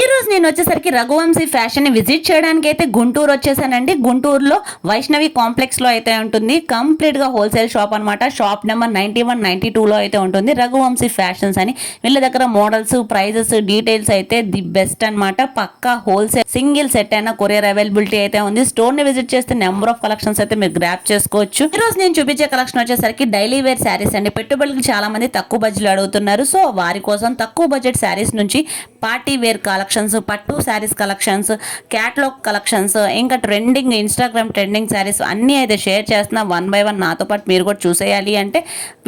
ఈ రోజు నేను వచ్చేసరికి రఘువంశీ ఫ్యాషన్ని విజిట్ చేయడానికి అయితే గుంటూరు వచ్చేసానండి. గుంటూరులో వైష్ణవి కాంప్లెక్స్లో అయితే ఉంటుంది. కంప్లీట్గా హోల్సేల్ షాప్ అన్నమాట. Shop number ninety one ninety two లో అయితే ఉంటుంది. రఘువంశీ ఫ్యాషన్స్ అని వీళ్ళ దగ్గర మోడల్స్ ప్రైజెస్ డీటెయిల్స్ అయితే ది బెస్ట్ అన్నమాట. పక్కా హోల్సేల్ సింగిల్ సెట్ అయినా కొరియర్ అవైలబిలిటీ అయితే ఉంది. స్టోర్ని విజిట్ చేస్తే నెంబర్ ఆఫ్ కలెక్షన్స్ అయితే మీరు గ్రాప్ చేసుకోవచ్చు. ఈ రోజు నేను చూపించే కలెక్షన్ వచ్చేసరికి డైలీ వేర్ శారీస్ అండి. పెట్టుబడులకు చాలా మంది తక్కువ బడ్జెట్ అడుగుతున్నారు. సో వారి కోసం తక్కువ బడ్జెట్ శారీస్ నుంచి party wear collections pattu saris collections catalogue collections ఇంకా ట్రెండింగ్ ఇన్స్టాగ్రామ్ ట్రెండింగ్ శారీస్ అన్నీ అయితే షేర్ చేస్తున్నా. వన్ బై వన్ నాతో పాటు మీరు కూడా చూసేయాలి అంటే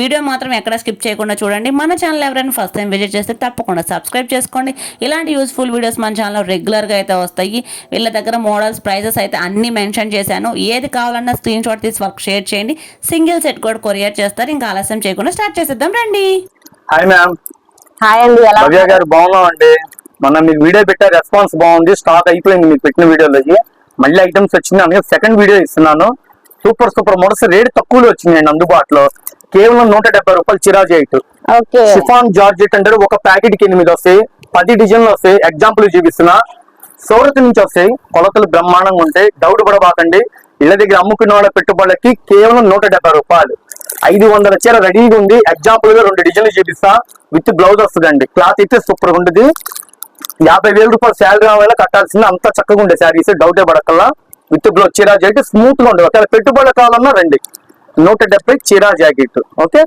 వీడియో మాత్రం ఎక్కడ స్కిప్ చేయకుండా చూడండి. మన ఛానల్ ఎవరైనా ఫస్ట్ టైం విజిట్ చేస్తే తప్పకుండా సబ్స్క్రైబ్ చేసుకోండి. ఇలాంటి యూస్ఫుల్ వీడియోస్ మన ఛానల్లో రెగ్యులర్గా అయితే వస్తాయి. వీళ్ళ దగ్గర మోడల్స్ ప్రైజెస్ అయితే అన్ని మెన్షన్ చేశాను. ఏది కావాలన్నా స్క్రీన్ షాట్ తీసి వాళ్ళకి షేర్ చేయండి. సింగిల్ సెట్ కూడా కొరియర్ చేస్తారు. ఇంకా ఆలస్యం చేయకుండా స్టార్ట్ చేసేద్దాం. రండి. హాయ్ మ్యామ్ హాయ్ అండి ఎలా గారు బాగున్నాం అండి మొన్న మీకు వీడియో పెట్టా రెస్పాన్స్ బాగుంది స్టాక్ అయిపోయింది మీకు పెట్టిన వీడియోలోకి. మళ్ళీ ఐటమ్స్ వచ్చింది అందుకే సెకండ్ వీడియో ఇస్తున్నాను. సూపర్ సూపర్ మోడల్స్ రేట్ తక్కువలో వచ్చినాయండి అందుబాటులో. కేవలం నూట డెబ్బై రూపాయలు చిరాజ్ ఎయిట్ ఓకే. షిఫాన్ జార్జెట్ అంటారు ఒక ప్యాకెట్కి ఎనిమిది వస్తాయి. పది డిజైన్లు వస్తాయి. ఎగ్జాంపుల్ చూపిస్తున్నా. సూరత్ నుంచి వస్తాయి. కొలతలు బ్రహ్మాండంగా ఉంటాయి. డౌట్ పడబాకండి ఇళ్ళ దగ్గర అమ్ముకున్న వాళ్ళ పెట్టుబడులకి కేవలం నూట డెబ్బై రూపాయలు. ఐదు వందల చీర రెడీగా ఉంది. ఎగ్జాంపుల్గా రెండు డిజైన్లు చూపిస్తా. విత్ బ్లౌజ్ వస్తుందండి. క్లాత్ అయితే సూపర్ ఉంటుంది. యాభై వేల రూపాయలు శాలరీ రావాలా కట్టాల్సింది అంత చక్కగా ఉండే శారీస్ డౌటే పడకల్లా విత్ బ్లౌజ్ చీరా జాకెట్ స్మూత్గా ఉంటుంది ఒకవేళ పెట్టుబడులు కావాలన్నా రండి. నూట డెబ్బై చీరా జాకెట్ ఓకే?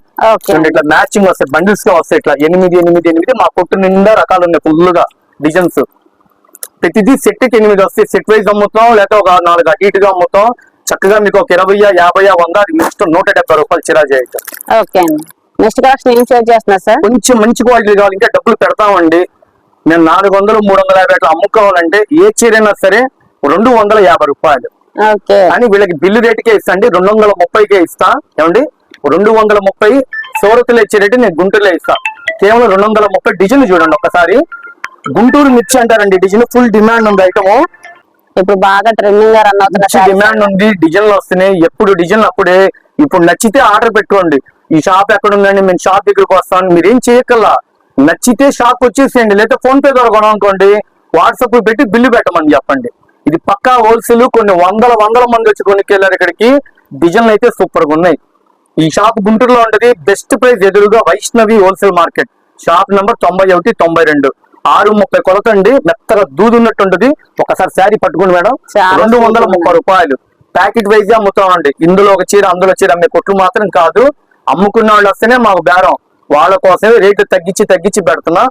ఇట్లా మ్యాచింగ్ వస్తాయి బండిల్స్గా వస్తాయి ఇట్లా. ఎనిమిది ఎనిమిది ఎనిమిది. మా కొట్టు నిండా రకాలు ఉన్నాయి ఫుల్గా డిజైన్స్ ప్రతిదీ సెట్కి ఎనిమిది వస్తాయి. సెట్ వైజ్ అమ్ముతాం లేకపోతే ఒక నాలుగు అటు ఇటుగా అమ్ముతాం. చక్కగా మీకు ఒక ఇరవై యాభై వంద ఇష్టం నూట డెబ్బై రూపాయలు చిరా చేయటం ఓకే అండి. నెక్స్ట్ కలెక్షన్ ఏం షేర్ చేస్తున్నారు సార్? కొంచెం మంచి క్వాలిటీ కావాలి ఇంకా డబ్బులు పెడతామండి. నేను నాలుగు వందలు మూడు వందల యాభై అట్లా అమ్ముకోవాలంటే ఏ చీరైనా సరే రెండు వందల యాభై రూపాయలు. కానీ వీళ్ళకి బిల్లు రేటుకే ఇస్తా అండి రెండు వందల ముప్పైకే ఇస్తా. ఏమండి? రెండు వందల ముప్పై సూరత్లో ఇచ్చే రేటు నేను గుంటూరులో ఇస్తా. కేవలం రెండు వందల ముప్పై డిజైన్ చూడండి ఒకసారి. గుంటూరు మిర్చి అంటారండి డిజైన్ ఫుల్ డిమాండ్ ఉంది ఐటమ్. ఇప్పుడు బాగా ట్రెండింగ్ రన్ డిమాండ్ ఉంది డిజైన్లు వస్తున్నాయి ఎప్పుడు డిజైన్ అప్పుడే. ఇప్పుడు నచ్చితే ఆర్డర్ పెట్టుకోండి. ఈ షాప్ ఎక్కడ ఉందండి? మేము షాప్ దగ్గరకు వస్తాం మీరు ఏం చేయకల్లా నచ్చితే షాప్ వచ్చేసేయండి లేదా ఫోన్ పే ద్వారా కొనాలనుకోండి వాట్సాప్ పెట్టి బిల్లు పెట్టమని చెప్పండి. ఇది పక్కా హోల్సేల్ కొన్ని వందల వందల మంది వచ్చి కొనుక్కెళ్ళారు ఇక్కడికి. డిజైన్లు అయితే సూపర్గా ఉన్నాయి. ఈ షాప్ గుంటూరులో ఉంటది బెస్ట్ ప్రైస్ ఎదురుగా Vaishnavi wholesale market shop number తొంభై ఒకటి తొంభై రెండు. ఆరు ముప్పై కొలత అండి మెత్తగా దూదున్నట్టు ఉంటది. ఒకసారి శారీ పట్టుకోండి మేడం. రెండు వందల ముప్పై రూపాయలు. ప్యాకెట్ వైజ్ అమ్ముతామండి ఇందులో ఒక చీర అందులో చీర అమ్మే కొట్లు మాత్రం కాదు. అమ్ముకున్న వాళ్ళు వస్తేనే మాకు బేరం. వాళ్ళ కోసమే రేటు తగ్గించి తగ్గించి పెడుతున్నా.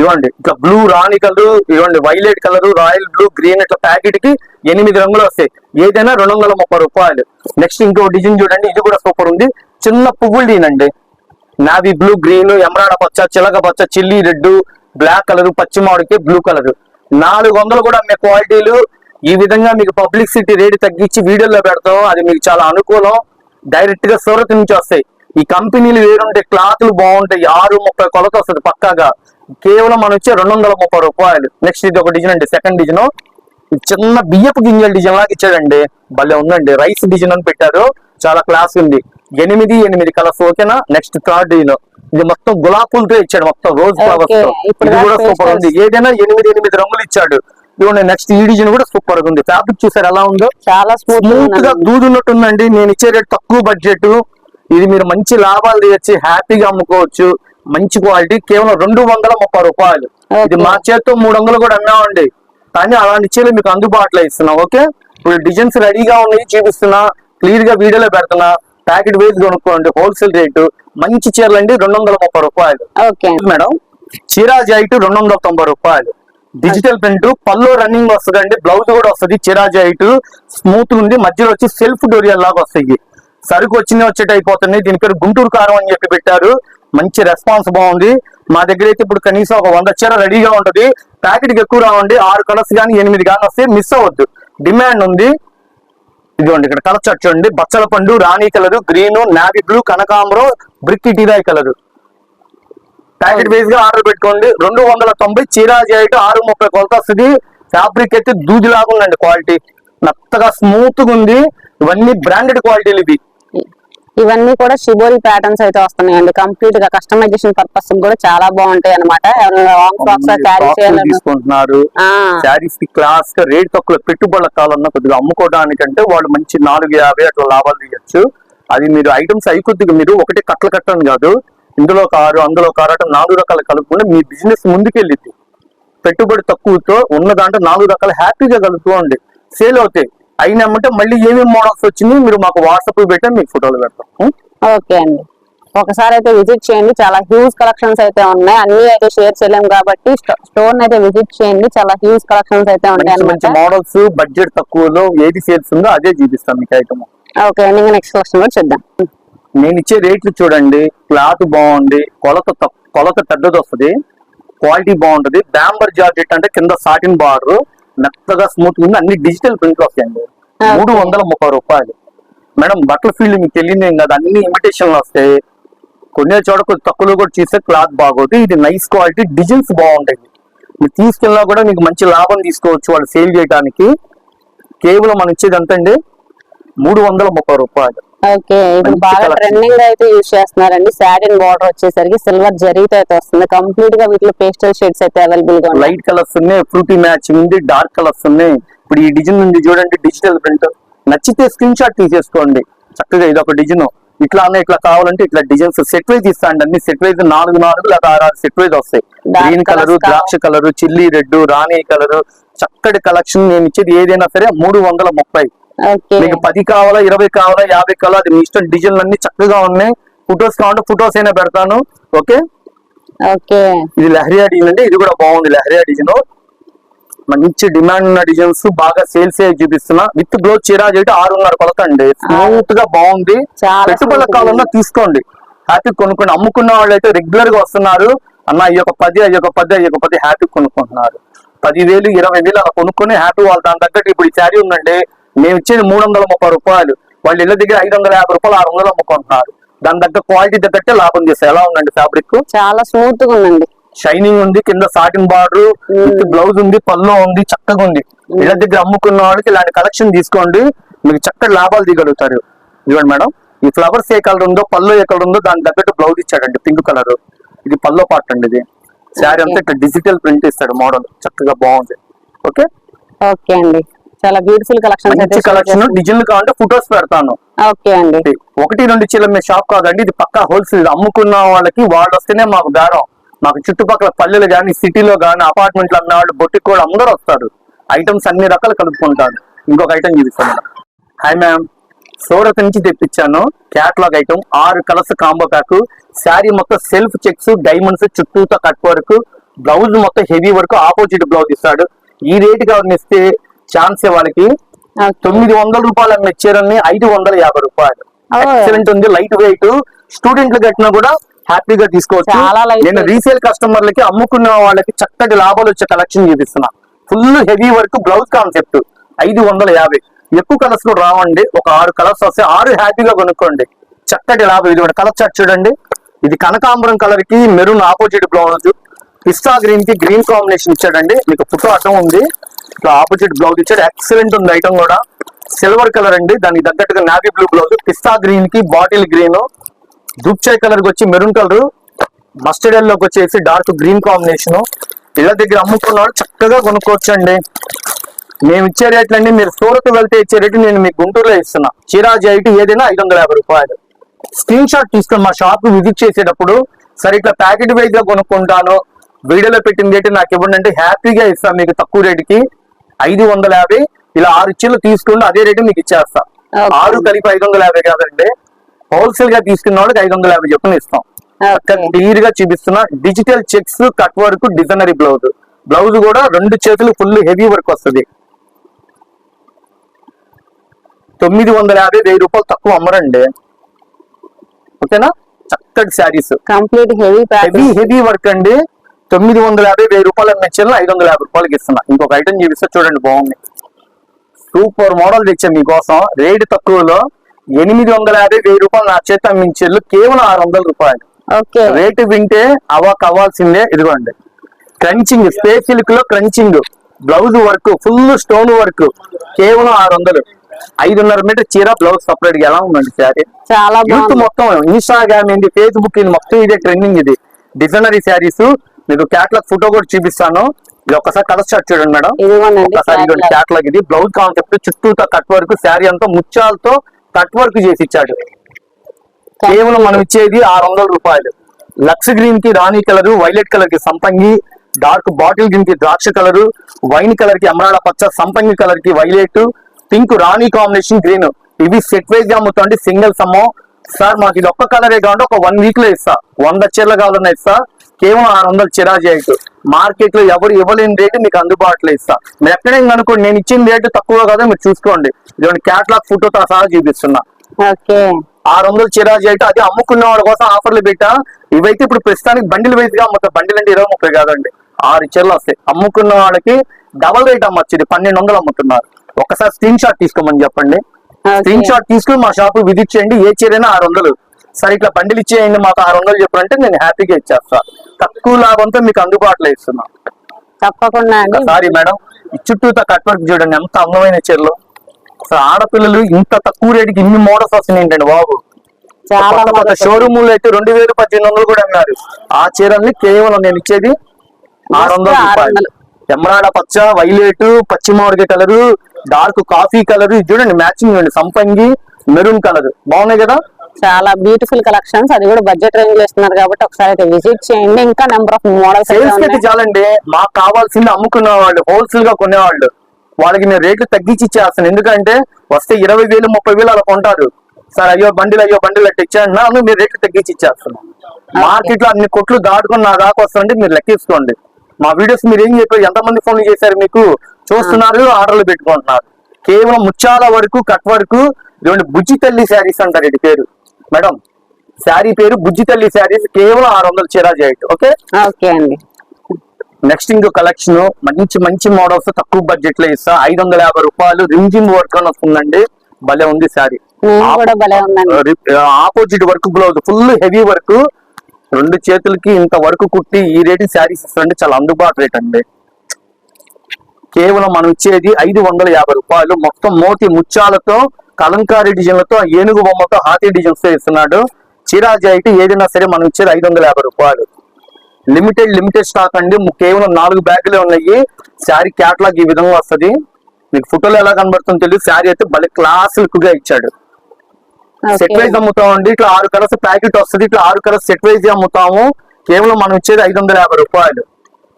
ఇవ్వండి. ఇట్లా బ్లూ రాణి కలర్ ఇవ్వండి violet colour royal blue green ఇట్లా ప్యాకెట్కి ఎనిమిది రంగులు వస్తాయి. ఏదైనా రెండు వందల ముప్పై రూపాయలు. నెక్స్ట్ ఇంకో డిజైన్ చూడండి. ఇది కూడా సూపర్ ఉంది. చిన్న పువ్వులు దీనండి నావీ బ్లూ గ్రీన్ ఎమరాడ పచ్చ చిలక పచ్చ చిల్లీ రెడ్ బ్లాక్ కలర్ పచ్చి మామిడికి బ్లూ కలర్. నాలుగు వందలు కూడా అమ్మే క్వాలిటీలు ఈ విధంగా మీకు పబ్లిసిటీ రేట్ తగ్గించి వీడియోలో పెడతాం. అది మీకు చాలా అనుకూలం. డైరెక్ట్గా సూరత్ నుంచి వస్తాయి. ఈ కంపెనీలు వేరుంటాయి క్లాత్లు బాగుంటాయి ఆరు ముప్పై కొలత వస్తుంది పక్కాగా. కేవలం మనం వచ్చే రెండు వందల ముప్పై రూపాయలు. నెక్స్ట్ ఇది ఒక డిజైన్ అండి సెకండ్ డిజైన్. చిన్న బియ్యపు గింజల డిజైన్ లాగా ఇచ్చాడండి. భలే ఉందండి రైస్ డిజైన్ అని పెట్టారు. చాలా క్లాస్ ఉంది. ఎనిమిది ఎనిమిది కలర్స్ ఓకేనా? నెక్స్ట్ థర్డ్ డిజైన్ ఇది మొత్తం గులాబ్ పూలతో ఇచ్చాడు మొత్తం రోజ్ ఫ్లవర్స్ ఇది కూడా సూపర్ ఉంది. ఏదైనా ఎనిమిది ఎనిమిది రంగులు ఇచ్చాడు. ఇదిగోండి నెక్స్ట్ ఈ డిజైన్ కూడా సూపర్గా ఉంది. ఫ్యాబ్రిక్ చూసారు ఎలా ఉందో? చాలా స్మూత్ స్మూత్గా దూదున్నట్టుందండి. నేను ఇచ్చే రేట్ తక్కువ బడ్జెట్ ఇది మీరు మంచి లాభాలు తీయచ్చు హ్యాపీగా అమ్ముకోవచ్చు మంచి క్వాలిటీ కేవలం రెండు వందల ముప్పై రూపాయలు. ఇది మా చేత్తో మూడు వందలు కూడా అమ్మామండి కానీ అలాంటి చీరలు మీకు అందుబాటులో ఇస్తున్నాం ఓకే? ఇప్పుడు డిజైన్స్ రెడీగా ఉన్నాయి చూపిస్తున్నా క్లియర్గా వీడియోలో పెడుతున్నా ప్యాకెట్ వైజ్ కొనుక్కోండి హోల్సేల్ రేటు మంచి చీరలు అండి రెండు వందల ముప్పై రూపాయలు. మేడం చీరా జాయిట్ రెండు వందల తొంభై రూపాయలు. డిజిటల్ ప్రింట్ పళ్ళు రన్నింగ్ వస్తుందండి బ్లౌజ్ కూడా వస్తుంది చీరా జాయిట్ స్మూత్ ఉంది మధ్యలో వచ్చి సెల్ఫ్ డోరియల్ లాగా వస్తాయి. సరుకు వచ్చిన వచ్చేట అయిపోతుంది. దీని పేరు గుంటూరు కారం అని చెప్పి పెట్టారు. మంచి రెస్పాన్స్ బాగుంది. మా దగ్గర అయితే ఇప్పుడు కనీసం ఒక వంద చీర రెడీగా ఉంటది. ప్యాకెట్ ఎక్కువ రావండి. ఆరు కలర్స్ కానీ ఎనిమిది కానీ వస్తే మిస్ అవ్వద్దు. డిమాండ్ ఉంది. ఇదిగోండి ఇక్కడ కలర్ చార్ట్ చూడండి. బచ్చల పండు రాణి కలర్ గ్రీన్ నావీ బ్లూ కనకాంబరం బ్రిక్ టీరాయ్ కలర్. ప్యాకెట్ వైజ్గా ఆర్డర్ పెట్టుకోండి. రెండు వందల తొంభై చీరా చేయటం ఆరు ముప్పై కొలత వస్తుంది. ఫ్యాబ్రిక్ అయితే దూదిలాగా ఉందండి క్వాలిటీ. మెత్తగా స్మూత్గా ఉంది. ఇవన్నీ బ్రాండెడ్ క్వాలిటీలు ఇవి. ఇవన్నీ కూడా షిబోరి ప్యాటర్న్స్ అయితే వస్తున్నాయండి. కంప్లీట్గా కస్టమైజేషన్ పర్పస్ కూడా చాలా బాగుంటాయి అనమాట తీసుకుంటున్నారు. శారీస్ క్లాస్గా రేట్ తక్కువ పెట్టుబడుల కాలంలో కొద్దిగా అమ్ముకోవడానికంటే వాళ్ళు మంచి నాలుగు యాభై అట్లా లాభాలు తీయచ్చు. అది మీరు ఐటమ్స్ అయి కొద్దిగా మీరు ఒకటి కట్టలు కట్టని కాదు. ఇందులో ఒక ఆరు అందులో ఒక ఆరు నాలుగు రకాలు కలుపుకుంటే మీ బిజినెస్ ముందుకెళ్ళింది పెట్టుబడి తక్కువతో ఉన్న దాంట్లో నాలుగు రకాలు హ్యాపీగా కలుపుకోండి. సేల్ అవుతాయి. అయినామంటే మళ్ళీ ఏమేమి మోడల్స్ వచ్చినాయి మీరు మాకు వాట్సాప్ పెట్టా మీకు ఫోటోలు పెడతాం? ఓకే అండి. ఒకసారి అయితే విజిట్ చేయండి. చాలా హ్యూజ్ కలెక్షన్స్ అయితే ఉన్నాయి. అన్ని అయితే షేర్ చేయలేము కాబట్టి స్టోర్ అయితే విజిట్ చేయండి. చాలా హ్యూజ్ కలెక్షన్స్ అయితే ఉంటాయి అనమాట మోడల్స్ బడ్జెట్ తక్కువలో ఏది సేల్స్ ఉందో అదే చూపిస్తాం మీకు ఐటమ్ ఓకే అండి. నెక్స్ట్ కలెక్షన్ కూడా చూద్దాం. నేను ఇచ్చే రేట్లు చూడండి. క్లాత్ బాగుంది. కొలత కొలత పెద్దది వస్తుంది. క్వాలిటీ బాగుంటది. బ్యాంబర్ జార్జెట్ అంటే కింద సాటిన్ బార్డర్ మెత్తగా స్మూత్ ఉంది. అన్ని డిజిటల్ ప్రింట్లు వస్తాయండి. మూడు వందల ముప్పై రూపాయలు. మేడం బట్టల ఫీల్డ్ మీకు తెలియదు కాదు. అన్ని ఇమిటేషన్లు వస్తాయి కొన్ని చోట తక్కువలో కూడా చూస్తే క్లాత్ బాగోదు. ఇది నైస్ క్వాలిటీ డిజైన్స్ బాగుంటాయి. మీరు తీసుకెళ్ళినా కూడా మీకు మంచి లాభం తీసుకోవచ్చు వాళ్ళు సేల్ చేయడానికి కేవలం మనం ఇచ్చేది ఎంత అండి మూడు వందల ముప్పై రూపాయలు. ఓకే ఇప్పుడు బాగా. ట్రెండింగ్ అయితే యూజ్ చేస్తున్నారండి. సాటిన్ బార్డర్ వచ్చేసరికి సిల్వర్ జరీతో అయితే వస్తుంది. కంప్లీట్గా వీటిలో పేస్టల్ షేడ్స్ అయితే అవైలబుల్గా లైట్ కలర్స్ ఉన్నాయి ఫ్రూటీ మ్యాచింగ్ ఉంది డార్క్ కలర్స్ ఉన్నాయి. ఇప్పుడు ఈ డిజైన్ ఉంది చూడండి డిజిటల్ ప్రింట్ నచ్చితే స్క్రీన్ షాట్ తీసేసుకోండి. చక్కగా ఇది ఒక డిజైన్ ఇట్లా అన్న ఇట్లా కావాలంటే ఇట్లా డిజైన్స్ సెట్ వైజ్ ఇస్తాండి. అన్ని సెట్ వైజ్ నాలుగు నాలుగు లేదా ఆరు ఆరు సెట్ వైజ్ వస్తాయి. గ్రీన్ కలర్ ద్రాక్ష కలర్ చిల్లీ రెడ్ రాణి కలర్ చక్కటి కలెక్షన్ నేను ఇచ్చేది ఏదైనా సరే మూడు వందల ముప్పై. మీకు పది కావాలా ఇరవై కావాలా యాభై కావాలా అది మీ ఇష్టం. డిజైన్లు అన్ని చక్కగా ఉన్నాయి. ఫొటోస్ కావాలంటే ఫొటోస్ అయినా పెడతాను. ఓకే? ఓకే. ఇది లహరియా డిజైన్ అంటే ఇది కూడా బాగుంది లహరియా డిజైన్. మంచి డిమాండ్ ఉన్న డిజైన్స్ బాగా సేల్స్ చూపిస్తున్నా. విత్ బ్లౌజ్ చీరా అయితే ఆరున్నర కొలత అండి స్మూత్గా బాగుంది పెట్టుబడుల కాలంలో తీసుకోండి. హ్యాపీ కొనుక్కోండి. అమ్ముకున్న వాళ్ళు అయితే రెగ్యులర్గా వస్తున్నారు. అన్న ఈ యొక్క పది ఈ యొక్క పది ఈ యొక్క పది హ్యాపీ కొనుక్కుంటున్నారు. పదివేలు ఇరవై వేలు అలా కొనుక్కొని హ్యాపీ వాళ్ళు దాని తగ్గట్టు ఇప్పుడు ఈ శారీ ఉందండి. మేము ఇచ్చేది మూడు వందల ముప్పై రూపాయలు. వాళ్ళు ఇళ్ళ దగ్గర ఐదు వందల యాభై రూపాయలు ఆరు వందలు అమ్ముకుంటున్నారు దాని తగ్గ క్వాలిటీ తగ్గట్టే లాభం చేస్తారు ఎలా ఉందండి ఫ్యాబ్రిక్ చాలా స్మూత్గా ఉందండి. షైనింగ్ ఉంది కింద సాటిన్ బార్డర్ బ్లౌజ్ ఉంది పళ్ళు ఉంది చక్కగా ఉంది. ఇళ్ళ దగ్గర అమ్ముకున్న వాళ్ళకి ఇలాంటి కలెక్షన్ తీసుకోండి. మీకు చక్కటి లాభాలు దిగలుగుతారు. ఇవ్వండి మేడం ఈ ఫ్లవర్స్ ఏ కలర్ ఉందో పళ్ళు ఏ కలర్ ఉందో దానికి తగ్గట్టు బ్లౌజ్ ఇచ్చాడండి పింక్ కలర్ ఇది పల్లో పార్ట్ అండి ఇది. శారీ అంతా ఇట్లా డిజిటల్ ప్రింట్ ఇస్తాడు మోడల్ చక్కగా బాగుంది. ఓకే ఓకే అండి. చాలా బ్యూటిఫుల్ మంచి కలెక్షన్ డిజైన్ కావాలంటే ఫొటోస్ పెడతాను. ఓకే అండి. ఒకటి రెండు చీల మీ షాప్ కాదండి ఇది పక్కా హోల్సేల్ అమ్ముకున్న వాళ్ళకి వాళ్ళు వస్తేనే మాకు బేరం మాకు చుట్టుపక్కల పల్లెలు కానీ సిటీలో కానీ అపార్ట్మెంట్లు అమ్మే వాళ్ళు బొట్టికి కూడా అందరూ వస్తారు. ఐటమ్స్ అన్ని రకాలు కలుపుకుంటారు. ఇంకొక ఐటమ్ చూపిస్తాను. హాయ్ మ్యామ్ సూరత్ నుంచి తెప్పించాను. క్యాట్లాగ్ ఐటమ్ ఆరు కలర్స్ కాంబో ప్యాక్ శారీ మొత్తం సెల్ఫ్ చెక్స్ డైమండ్స్ చుట్టూతో కట్ వర్క్ బ్లౌజ్ మొత్తం హెవీ వర్క్ ఆపోజిట్ బ్లౌజ్ ఇస్తాడు. ఈ రేట్గా ఇస్తే ఛాన్స్ వాళ్ళకి. తొమ్మిది వందల రూపాయలు అమ్మే చీరల్ని ఐదు వందల యాభై రూపాయలు. ఎక్సలెంట్ ఉంది లైట్ వెయిట్ స్టూడెంట్లు కట్టినా కూడా హ్యాపీగా తీసుకోవచ్చు. నేను. రీసేల్ కస్టమర్లకి అమ్ముకున్న వాళ్ళకి చక్కటి లాభాలు వచ్చే కలెక్షన్ చూపిస్తున్నా. Full heavy work blouse concept ఐదు వందల యాభై. ఎక్కువ కలర్స్ కూడా రావండి. ఒక ఆరు కలర్స్ వస్తే ఆరు హ్యాపీగా కొనుక్కోండి. చక్కటి లాభం. ఇది కూడా కలర్ చార్ట్ చూడండి. ఇది కనకాంబరం కలర్కి మెరూన్ ఆపోజిట్ బ్లౌజ్ పిస్తా గ్రీన్కి గ్రీన్ కాంబినేషన్ ఇచ్చాడండి. మీకు ఫోటో అర్థం ఉంది. ఇట్లా ఆపోజిట్ బ్లౌజ్ ఇచ్చాడు ఎక్సలెంట్ ఉంది ఐటమ్ కూడా. సిల్వర్ కలర్ అండి. దానికి తగ్గట్టుగా నావీ బ్లూ బ్లౌజ్ పిస్తా గ్రీన్కి బాటిల్ గ్రీన్ దుప్చాయ్ కలర్కి వచ్చి మెరూన్ కలర్ మస్టర్డ్ ఎల్లోకి వచ్చేసి డార్క్ గ్రీన్ కాంబినేషన్ ఇళ్ళ దగ్గర అమ్ముకున్న వాళ్ళు చక్కగా కొనుక్కోవచ్చండి. మేము ఇచ్చే రేట్లు అండి మీరు సూరత్ వెళ్తే ఇచ్చే రేటు నేను మీకు గుంటూరులో ఇస్తున్నా. చీరాజీ ఐటీ ఏదైనా ఐదు వందల యాభై రూపాయలు. స్క్రీన్ షాట్ తీసుకొని మా షాప్ విజిట్ చేసేటప్పుడు సరే ఇట్లా ప్యాకెట్ వైజ్గా కొనుక్కుంటాను. వీడియోలో పెట్టిన రేటు నాకు ఇవ్వండి అంటే హ్యాపీగా ఇస్తాను మీకు తక్కువ రేటుకి ఐదు వందల యాభై ఇలా ఆరు చీరలు తీసుకుంటే అదే రేటు మీకు ఇచ్చేస్తా. ఆరు కలిపి ఐదు వందల యాభై కాదండి. హోల్సేల్గా తీసుకున్న వాళ్ళకి ఐదు వందల యాభై చెప్పని ఇస్తాం. క్లియర్గా చూపిస్తున్నా. డిజిటల్ చెక్స్ కట్ వర్క్ డిజైనరీ బ్లౌజ్ బ్లౌజ్ కూడా రెండు చేతులు ఫుల్ హెవీ వర్క్ వస్తుంది. తొమ్మిది వందల యాభై వెయ్యి రూపాయలు తక్కువ అమ్మరండి. ఓకేనా? చక్కటి saris. Complete heavy heavy heavy work అండి. తొమ్మిది వందల యాభై వెయ్యి రూపాయల మెచ్చల్ ఐదు వందల యాభై రూపాయలకి ఇస్తున్నా. ఇంకొక ఐటమ్ చూపిస్తే చూడండి బాగుంది. సూపర్ మోడల్ తెచ్చాం మీకోసం. రేటు తక్కువలో ఎనిమిది వందల యాభై వెయ్యి రూపాయలు నా చేత అమ్మించేళ్ళు కేవలం ఆరు వందల రూపాయలు. రేటు వింటే అవాక్ అవ్వాల్సిందే ఇదిగోండి. క్రంచింగ్ స్పేస్ సిల్క్లో crunching blouse work full stone work కేవలం ఆరు వందలు. ఐదున్నర మీటర్ చీర బ్లౌజ్ సపరేట్గా. ఎలా ఉందండి శారీ? చాలా మొత్తం ఇన్స్టాగ్రామ్ ఏంటి ఫేస్బుక్ ఇది మొత్తం ఇదే ట్రెండింగ్ ఇది. డిజైనరీ శారీస్ మీకు క్యాట్లాగ్ ఫోటో కూడా చూపిస్తాను. ఇది ఒక్కసారి కలర్ షాట్ చూడండి మేడం. ఒకసారి. క్యాట్లాగ్ ఇది. బ్లౌజ్ కాన్సెప్ట్ చుట్టూతో కట్ వర్క్ శారీ అంతా ముత్యాలతో కట్ వర్క్ చేసి ఇచ్చాడు కేవలం మనం ఇచ్చేది ఆరు వందల రూపాయలు. లక్స్ గ్రీన్కి రాణి కలర్ వైలెట్ కలర్కి సంపంగి డార్క్ బాటిల్ గ్రీన్కి ద్రాక్ష కలర్ వైన్ కలర్కి అమరాళ పచ్చ సంపంగి కలర్కి వైలెట్ పింక్ రాణి కాంబినేషన్ గ్రీన్ ఇవి సెట్ వైజ్గా అమ్ముతాండి సింగిల్ సమ్మో సార్ మాకు ఇది ఒక్క కలరే కావాలంటే ఒక వన్ వీక్లో ఇస్తా. వంద చీరలు కావాలన్నా ఇస్తా. కేవలం ఆరు వందలు చిరాజీ అయితే మార్కెట్లో ఎవరు ఇవ్వలేని రేటు మీకు అందుబాటులో ఇస్తా. మీరు ఎక్కడైనా అనుకోండి నేను ఇచ్చిన రేటు తక్కువ కదా మీరు చూసుకోండి. ఇదిగోండి క్యాట్లాగ్ ఫోటోతో సహా చూపిస్తున్నా. ఆరు వందలు చిరాజీ అయితే అది అమ్ముకున్న వాళ్ళ కోసం ఆఫర్లు పెట్టా. ఇవైతే ఇప్పుడు ప్రస్తుతానికి బండిల్ వైజ్గా అమ్ముతాయి బండిల్ అంటే ఇరవై ముప్పై కాదండి. ఆరు చీరలు వస్తాయి. అమ్ముకున్న వాళ్ళకి డబల్ రేట్ అమ్మచ్చు. ఇది పన్నెండు వందలు అమ్ముతున్నారు. ఒకసారి స్క్రీన్ షాట్ తీసుకోమని చెప్పండి. స్క్రీన్ షాట్ తీసుకుని మా షాప్ విజిట్ చేయండి. ఏ చీరైనా ఆరు వందలు. సరే ఇట్లా బండిల్ ఇచ్చేయండి మాకు ఆరు వందలు చెప్పారంటే నేను హ్యాపీగా ఇచ్చేస్తా. తక్కువ లాభంతో మీకు అందుబాటులో ఇస్తున్నా. తప్పకుండా సారీ మేడం ఈ చుట్టూతో కట్ వర్క్ చూడండి ఎంత అందమైన చీరలు. అసలు ఆడపిల్లలు ఇంత తక్కువ రేటుకి ఇన్ని మోడల్స్ వస్తున్నాయి ఏంటండి బాబు? చాలా. షోరూమ్ అయితే రెండు వేలు పద్దెనిమిది వందలు కూడా అన్నారు. ఆ చీరల్ని కేవలం నేను ఇచ్చేది ఆరు వందల రూపాయలు. ఎమరాడ పచ్చ వైలెట్ పచ్చి మామిడికాయ కలరు డార్క్ కాఫీ కలర్ చూడండి మ్యాచింగ్ చూడండి సంపంగి మెరూన్ కలర్. బాగున్నాయి కదా? చాలా బ్యూటిఫుల్ కలెక్షన్స్ అది కూడా బడ్జెట్ రేంజ్లో ఇస్తున్నారు కాబట్టి ఒకసారి అయితే విజిట్ చేయండి. ఇంకా నెంబర్ ఆఫ్ మోడల్స్ చాలండి. మాకు కావాల్సింది అమ్ముకున్న వాళ్ళు హోల్సేల్గా కొనేవాళ్ళు. వాళ్ళకి నేను రేట్లు తగ్గించి ఇచ్చేస్తాను. ఎందుకంటే వస్తే ఇరవై వేలు ముప్పై వేలు అలా కొంటారు. సార్ అయ్యో బండిలు అయ్యో బండిలు అట్లా ఇచ్చాను అందుకు మీరు రేట్లు తగ్గించి ఇచ్చేస్తాను. మార్కెట్లో అన్ని కొట్లు దాటుకుని నా దాకా వస్తుంటే మీరు లెక్కేసుకోండి. మా వీడియోస్ మీరు ఏం చెప్పారు? ఎంతమంది ఫోన్ చేశారు మీకు? చూస్తున్నారు ఆర్డర్లు పెట్టుకుంటున్నారు. కేవలం ముత్యాల వరకు కట్ వరకు ఇటువంటి బుజ్జి తల్లి శారీస్ అంటారు ఇది పేరు. మేడం శారీ పేరు బుజ్జి తల్లి శారీస్ కేవలం ఆరు వందల చీరా చేయటం ఓకే? ఓకే అండి. నెక్స్ట్ ఇంకో కలెక్షన్ మంచి మంచి మోడల్స్ తక్కువ బడ్జెట్లో ఇస్తా. ఐదు వందల యాభై రూపాయలు రింజింగ్ వర్క్ అని వస్తుందండి. భలే ఉంది sari. Opposite work blouse full heavy work రెండు చేతులకి ఇంత వర్క్ కుట్టి ఈ రేటు శారీస్ ఇస్తారంటే చాలా అందుబాటు రేట్ అండి. కేవలం మనం ఇచ్చేది ఐదు వందల యాభై రూపాయలు. మొత్తం మోతి ముత్యాలతో కలంకారీ డిజైన్లతో ఏనుగు బొమ్మతో హాతీ డిజైన్స్తో ఇస్తున్నాడు చిరాజీ అయితే ఏదైనా సరే మనం ఇచ్చేది ఐదు వందల యాభై రూపాయలు. లిమిటెడ్ లిమిటెడ్ స్టాక్ అండి. కేవలం నాలుగు బ్యాగులే ఉన్నాయి. శారీ క్యాట్లాగ్ ఈ విధంగా వస్తది. మీకు ఫోటోలో ఎలా కనబడుతుందో తెలియదు. శారీ అయితే భలే క్లాస్ లుక్గా ఇచ్చాడు. సెట్ వైజ్ అమ్ముతామండి. ఇట్లా ఆరు కలర్స్ ప్యాకెట్ వస్తుంది. ఇట్లా ఆరు కలర్స్ సెట్ వైజ్ అమ్ముతాము. కేవలం మనం ఇచ్చేది ఐదు వందల యాభై రూపాయలు.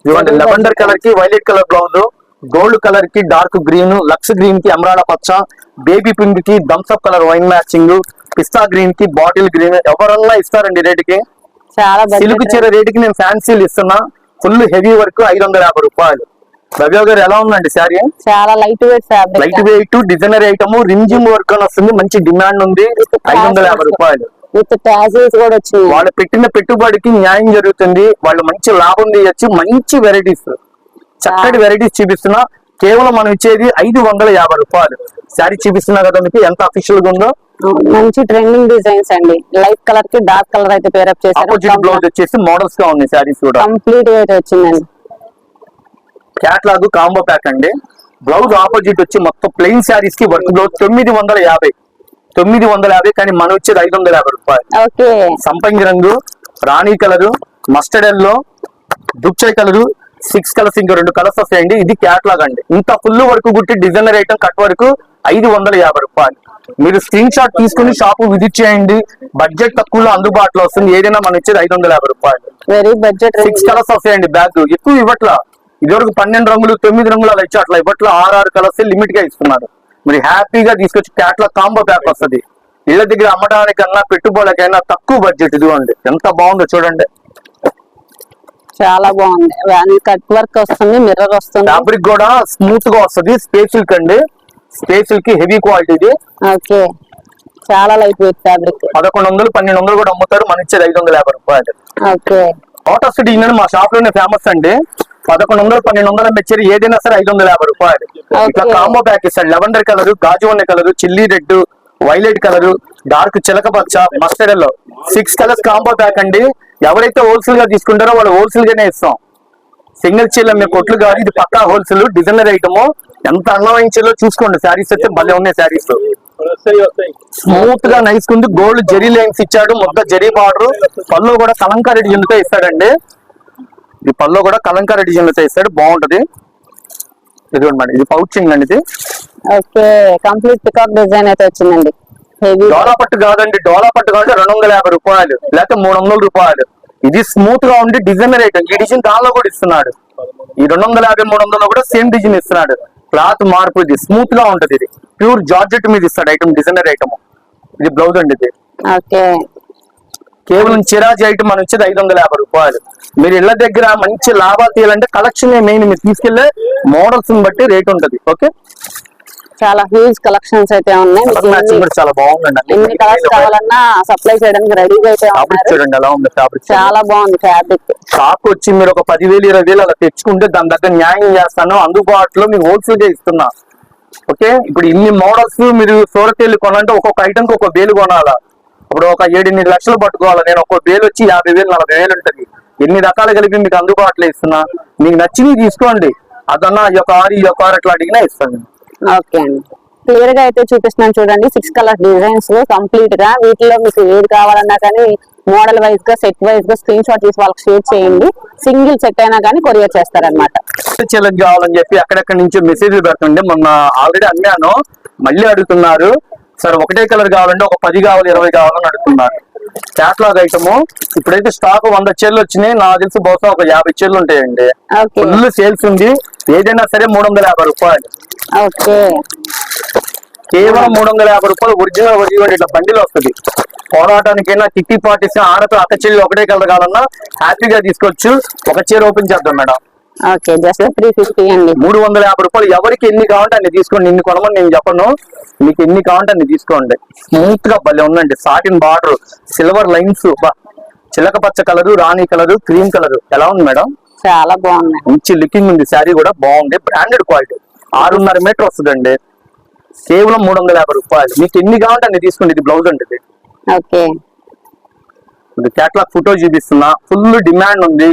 ఇవ్వండి. లెవెండర్ కలర్కి వైలెట్ కలర్ బ్లౌజ్ గోల్డ్ కలర్కి డార్క్ గ్రీన్ లక్స్ గ్రీన్కి అమరాడ పచ్చ బేబీ పింక్కి Thums Up colour wine matching పిస్తా గ్రీన్కి బాటిల్ గ్రీన్. ఎవరన్నా ఇస్తారండి రేటుకి? చాలా సిల్క్ చీర రేటుకి నేను ఫ్యాన్సీలు ఇస్తున్నా. ఫుల్ హెవీ వర్క్ ఐదు వందల యాభై రూపాయలు. రవి గారు ఎలా ఉందండి శారీ? చాలా light weight light weight designer item రింజింగ్ work అని వస్తుంది. మంచి డిమాండ్ ఉంది. ఐదు వందల యాభై రూపాయలు. విత్ కూడా వాళ్ళు పెట్టిన పెట్టుబడికి న్యాయం జరుగుతుంది. వాళ్ళు మంచి లాభం తీయచ్చు. మంచి వెరైటీస్. చక్కటి వెరైటీస్ చూపిస్తున్నా. కేవలం మనం ఇచ్చేది ఐదు వందల యాభై రూపాయలు. శారీ చూపిస్తున్నా కదా మీకు ఎంత అఫీషియల్గా ఉందో? మంచి ట్రెండింగ్ డిజైన్స్ అండి. లైట్ కలర్కి డార్క్ కలర్ అయితే పేరప్ ఆపోజిట్ చేశారు. బ్లౌజ్ వచ్చేసి మోడల్స్గా ఉన్నాయి శారీస్ కూడా. కంప్లీట్గా అయితే వచ్చిందండి. క్యాట్లాగ్ కాంబో ప్యాక్ అండి. బ్లౌజ్ ఆపోజిట్ వచ్చి మొత్తం ప్లెయిన్ శారీస్కి వర్క్ బ్లౌజ్ తొమ్మిది వందల యాభై. తొమ్మిది వందల యాభై కానీ మనం వచ్చేది ఐదు వందల యాభై రూపాయలు. సంపంగి రంగు రాణి కలరు మస్టర్డ్ ఎల్లో దుప్చాయ్ కలరు సిక్స్ కలర్స్ ఇంకా రెండు కలర్స్ వస్తాయండి. ఇది క్యాట్లాగ్ అండి. ఇంత ఫుల్ వరకు గుట్టి డిజైనర్ ఐటమ్ కట్ వరకు ఐదు వందల యాభై రూపాయలు. మీరు స్క్రీన్ షాట్ తీసుకుని షాప్ విజిట్ చేయండి. బడ్జెట్ తక్కువలో అందుబాటులో వస్తుంది. ఏదైనా మనం ఇచ్చేది ఐదు వందల యాభై రూపాయలు. వెరీ బడ్జెట్ సిక్స్ కలర్స్ వస్తాయండి బ్యాగ్ ఎక్కువ ఇవ్వట్లా. ఇదివరకు పన్నెండు రంగులు తొమ్మిది రంగులు అలా ఇచ్చి అట్లా ఇవ్వట్లా. ఆరు ఆరు కలర్స్ లిమిట్గా ఇస్తున్నారు. మీరు హ్యాపీగా తీసుకొచ్చి క్యాట్లాగ్ కాంబో ప్యాక్ వస్తది. ఇళ్ళ దగ్గర అమ్మడానికన్నా పెట్టుబడులకైనా తక్కువ బడ్జెట్ ఇదిగోండి. ఎంత బాగుందో చూడండి. చాలా బాగుంది. వ్యాన్ కట్ వర్క్ వస్తుంది మిర్రర్ వస్తుంది. ఫ్యాబ్రిక్ కూడా స్మూత్గా వస్తది. స్పేషల్ అండి. స్పేషల్కి హెవీ క్వాలిటీ ఓకే. చాలా లైట్ వెయిట్ ఫ్యాబ్రిక్ పదకొండు వందలు పన్నెండు వందలు కూడా అమ్ముతారు. మన ఇచ్చేది ఐదు వందల యాభై రూపాయలు. ఓకే. లోటస్ డిజైన్ మా షాప్లోనే ఫేమస్ అండి. పదకొండు వందలు పన్నెండు వందల మెచ్చరి ఏదైనా సరే ఐదు వందల యాభై రూపాయలు. ఇట్లా. కాంబో ప్యాక్ ఇస్తాడు లెవెండర్ కలర్ గాజు వన్న colour chilli red violet colour dark చిలక పచ్చ mustard yellow six colours combo pack అండి. ఎవరైతే హోల్సేల్గా తీసుకుంటారో వాళ్ళు హోల్సేల్ గానే ఇస్తాం. సింగిల్ చీల మీ కొట్లు కాదు ఇది పక్కా హోల్సేల్ డిజైనర్ ఐటమ్ ఎంత అందమైన చీరలో చూసుకోండి శారీస్ అయితే భలే ఉన్నాయి శారీస్ స్మూత్గా నైస్ ఉంది. గోల్డ్ జెరీ లైన్స్ ఇచ్చాడు మొత్తం జెరీ బార్డర్ పళ్ళు కూడా కలంకారీ డిజైన్తో ఇస్తాడండి. ఈ పళ్ళు కూడా కలంకారీ డిజైన్తో ఇస్తాడు బాగుంటది. ఇదిగోండి మేడం ఇది పౌచింగ్ అండి ఇది. ఓకే కంప్లీట్ పికప్ డిజైన్ అయితే వచ్చిందండి. డోలా పట్టు కాదండి డోలా పట్టు కాబట్టి రెండు వందల యాభై రూపాయలు లేకపోతే మూడు వందల రూపాయలు. ఇది స్మూత్గా ఉండి డిజైనర్ ఐటమ్ ఈ డిజైన్ దానిలో కూడా ఇస్తున్నాడు. ఈ రెండు వందల యాభై మూడు వందలు కూడా సేమ్ డిజైన్ ఇస్తున్నాడు. క్లాత్ మార్పు ఇది స్మూత్గా ఉంటది ఇది. ప్యూర్ జార్జెట్ మీద ఇస్తాడు ఐటమ్ డిజైనర్ ఐటమ్ ఇది బ్లౌజ్ అండి ఇది. కేవలం చిరాజీ ఐటమ్ మన వచ్చేది ఐదు వందల యాభై రూపాయలు. మీరు ఇళ్ళ దగ్గర మంచి లాభాలు తీయాలంటే కలెక్షన్ మెయిన్ మీరు తీసుకెళ్ళే మోడల్స్ బట్టి రేట్ ఉంటది. ఓకే? చాలా హ్యూజ్ కలెక్షన్స్ అయితే ఉన్నాయి. చాలా బాగుందండి. ఎన్ని కలర్స్ కావాలన్నా సప్లై చేయడానికి రెడీగా అయితే చూడండి ఎలా ఉంది ఫ్యాబ్రిక్ చాలా బాగుంది ఫ్యాబ్రిక్ షాప్ వచ్చి మీరు ఒక పదివేలు ఇరవై వేలు అలా తెచ్చుకుంటే దాని దగ్గర న్యాయం చేస్తాను. అందుబాటులో మీకు హోల్సేల్గా ఇస్తున్నా. ఓకే ఇప్పుడు ఇన్ని మోడల్స్ మీరు సూరత్ కొనంటే ఒక్కొక్క ఐటమ్ ఒక వేలు కొనాలా? ఇప్పుడు ఒక ఏడు ఎనిమిది లక్షలు పట్టుకోవాలి? నేను ఒక్కో వేలు వచ్చి యాభై వేలు నలభై వేలు ఉంటది. ఎన్ని రకాలు కలిపి మీకు అందుబాటులో ఇస్తున్నా? మీకు నచ్చినవి తీసుకోండి. అదన్నా ఈ యొక్క ఆరు ఈ యొక్క ఆరు అట్లా అడిగినా ఇస్తాను ఓకే అండి. క్లియర్గా అయితే చూపిస్తున్నాను చూడండి. సిక్స్ కలర్ డిజైన్స్ కంప్లీట్గా వీటిలో మీకు ఏది కావాలన్నా కానీ మోడల్ వైజ్గా సెట్ వైజ్గా స్క్రీన్ షాట్ తీసి వాళ్ళకి షేర్ చేయండి. సింగిల్ సెట్ అయినా కానీ కొరియర్ చేస్తారనమాట చెల్లెకి కావాలని చెప్పి అక్కడెక్కడి నుంచి మెసేజ్లు పెడుతుండే మొన్న ఆల్రెడీ అమ్మాను మళ్ళీ అడుగుతున్నారు. సార్ ఒకటే కలర్ కావాలంటే ఒక పది కావాలి ఇరవై కావాలని అడుగుతున్నారు. Catalogue item. ఇప్పుడైతే స్టాక్ వంద చీరలు వచ్చినాయి. నాకు తెలిసి బహుశా ఒక యాభై చీరలు ఉంటాయండి. ఫుల్ సేల్స్ ఉంది. ఏదైనా సరే మూడు వందల యాభై రూపాయలు. ఓకే. కేవలం మూడు వందల యాభై రూపాయలు ఒరిజినల్ ఒరిజినల్ ఇట్లా బండిలో వస్తుంది. పోరాటానికైనా కిట్టి పార్టీస్ ఆడతో అక్క చెల్లి ఒకటే కలర్ కావాలన్నా హ్యాపీగా తీసుకోవచ్చు. ఒక చీర ఓపెన్ చేద్దాం madam. Okay just three fifty అండి. మూడు వందల యాభై రూపాయలు ఎవరికి ఎన్ని కావాలంటే అన్ని తీసుకోండి. ఇన్ని కొనమని నేను చెప్పను. మీకు ఎన్ని కావాలంటే అన్ని తీసుకోండి. స్మూత్గా భలే ఉందండి. సాటిన్ బార్డర్ సిల్వర్ లైన్స్ చిలక పచ్చ కలరు రాణి కలరు క్రీమ్ కలర్. ఎలా ఉంది మేడం? చాలా బాగున్నాయి. మంచి లుకింగ్ ఉంది. శారీ కూడా బాగుంది. బ్రాండెడ్ క్వాలిటీ ఆరున్నర మీటర్ వస్తుందండి. కేవలం మూడు వందల యాభై రూపాయలు. మీకు ఎన్ని కావాలంటే అన్ని తీసుకోండి. ఇది బ్లౌజ్ అండి ఇది ఓకే క్యాట్లాగ్ ఫోటో చూపిస్తున్నా. ఫుల్ డిమాండ్ ఉంది.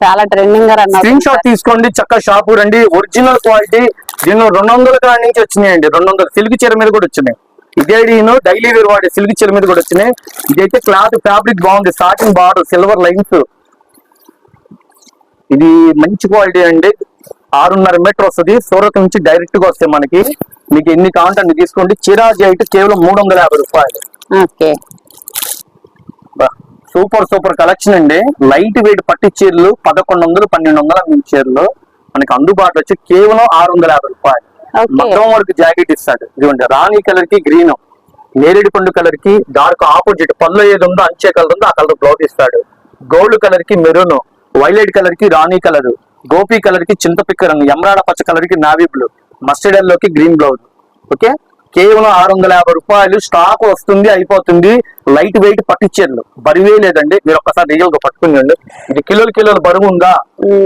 చాలా ట్రెండింగ్గా స్క్రీన్ షాట్ తీసుకోండి. చక్క షాప్ రండి. ఒరిజినల్ క్వాలిటీ దీనిలో రెండు వందల కాడ నుంచి వచ్చినాయండి. రెండు వందల సిల్క్ చీర మీద కూడా వచ్చినాయి. ఇదే నేను డైలీ వేర్ వాడే సిల్క్ చీర మీద కూడా వచ్చినాయి. ఇదైతే క్లాత్ ఫ్యాబ్రిక్ బాగుంది. సాటిన్ బార్డర్ సిల్వర్ లైన్స్ ఇది మంచి క్వాలిటీ అండి. ఆరున్నర మీటర్ వస్తుంది. సూరత్ నుంచి డైరెక్ట్గా వస్తాయి మనకి. మీకు ఎన్ని కావాలంటే తీసుకోండి. చిరాజీ అయితే కేవలం మూడు వందల యాభై రూపాయలు. సూపర్ సూపర్ కలెక్షన్ అండి. లైట్ వెయిట్ పట్టు చీరలు పదకొండు వందలు పన్నెండు వందల మీ చీరలు. మనకి అందుబాటులో వచ్చి కేవలం ఆరు వందల యాభై రూపాయలు. మొత్తం వరకు జాకెట్ ఇస్తాడు. ఇదిగోండి రాణి కలర్కి గ్రీన్ నేరేడు పండు కలర్కి డార్క్ ఆపోజిట్ పళ్ళు ఏది ఉందో అంచే కలర్ ఉందో ఆ కలర్ బ్లౌజ్ ఇస్తాడు. గోల్డ్ కలర్కి మెరూన్ వైలెట్ కలర్కి రాణి కలర్ గోపి కలర్కి చింతపిక్క రంగు ఎమరాడ పచ్చ కలర్కి నావీ బ్లూ మస్టర్డ్ ఎల్లో కి గ్రీన్ బ్లౌజ్. ఓకే? కేవలం ఆరు వందల యాభై రూపాయలు స్టాక్ వస్తుంది అయిపోతుంది లైట్ వెయిట్ పట్టించారు బరువే లేదండి. మీరు ఒక్కసారి రియల్గా పట్టుకుందండి ఇది కిలోలు కిలోలు బరువు ఉందా.